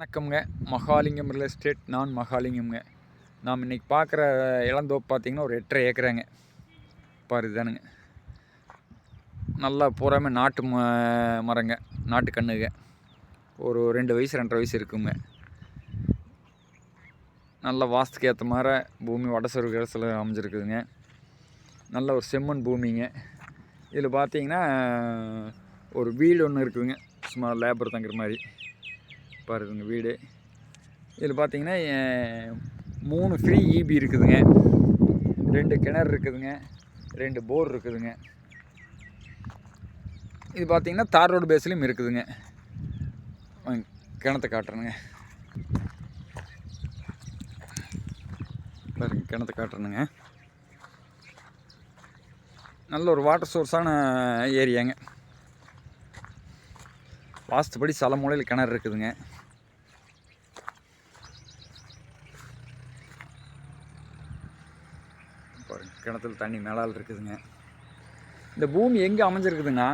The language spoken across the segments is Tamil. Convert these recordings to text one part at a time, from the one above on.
வணக்கம்ங்க. மகாலிங்கம் ரியல் எஸ்டேட் நான் மகாலிங்கம்ங்க. நாம் இன்றைக்கி பார்க்குற இளந்தோப்பு பார்த்தீங்கன்னா ஒரு எட்டரை ஏக்கராங்க. பாரு இதுதானுங்க நல்லா பூராமே நாட்டு ம மரங்க நாட்டு கண்ணுங்க ஒரு ரெண்டு வயசு ரெண்டரை வயசு இருக்குங்க. நல்ல வாஸ்துக்கு ஏற்ற மாதிரி பூமி வடசொரு கிடசில் அமைஞ்சிருக்குதுங்க. நல்ல ஒரு செம்மண் பூமிங்க. இதில் பார்த்தீங்கன்னா ஒரு வீடு ஒன்று இருக்குதுங்க. சும்மா லேபர் தங்குற மாதிரி. பாருங்க வீடு. இதில் பார்த்தீங்கன்னா மூணு ஃப்ரீ இபி இருக்குதுங்க. ரெண்டு கிணறு இருக்குதுங்க. ரெண்டு போர் இருக்குதுங்க. இது பார்த்திங்கன்னா தார் ரோடு பேஸ்லேயும் இருக்குதுங்க. கிணத்தை காட்டுறேனுங்க. பாருங்க கிணத்தை காட்டுறேனுங்க. நல்ல ஒரு வாட்டர் சோர்ஸான ஏரியாங்க. வாஸ்துபடி சல மூலையில் கிணறு இருக்குதுங்க. பாருங்கள் கிணத்துல தண்ணி மேலால் இருக்குதுங்க. இந்த பூமி எங்கே அமைஞ்சிருக்குதுங்க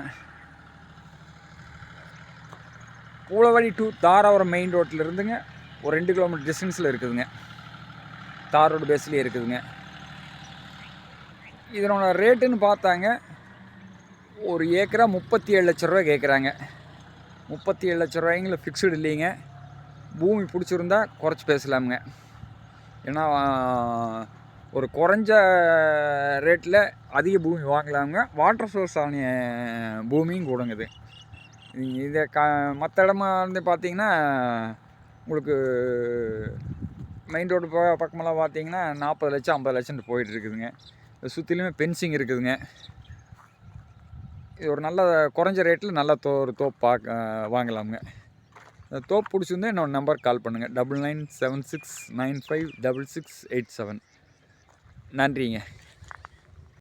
கூலவழி டு தாராபுரம் மெயின் ரோட்டில் இருந்துங்க ஒரு ரெண்டு கிலோமீட்டர் டிஸ்டன்ஸில் இருக்குதுங்க. தார் ரோடு பேஸ்லேயே இருக்குதுங்க. இதனோட ரேட்டுன்னு பார்த்தாங்க ஒரு ஏக்கரா முப்பத்தி ஏழு லட்ச ரூபா கேட்குறாங்க முப்பத்தி ஏழு லட்ச ரூபாய்ங்கள ஃபிக்ஸ்டு இல்லைங்க. பூமி பிடிச்சிருந்தா குறைச்சி பேசலாமுங்க. ஏன்னா ஒரு குறைஞ்ச ரேட்டில் அதிக பூமி வாங்கலாங்க வாட்டர் சோர்ஸ் ஆன பூமியும் கூடங்குது. நீங்கள் இதை க மற்ற இடமா வந்து பார்த்தீங்கன்னா உங்களுக்கு மெயின் ரோடு ப பக்கமெல்லாம் பார்த்தீங்கன்னா நாற்பது லட்சம் ஐம்பது லட்சம்ட்டு போயிட்டு இருக்குதுங்க சுற்றிலுமே பென்சிங் இருக்குதுங்க. இது ஒரு நல்ல குறைஞ்ச ரேட்டில் நல்ல தோ ஒரு தோப்பு பார்க்க வாங்கலாமுங்க. இந்த தோப்பு பிடிச்சிருந்தா என்னோட நம்பர் கால் பண்ணுங்கள் double nine seven six nine five double six eight seven நன்றிங்க.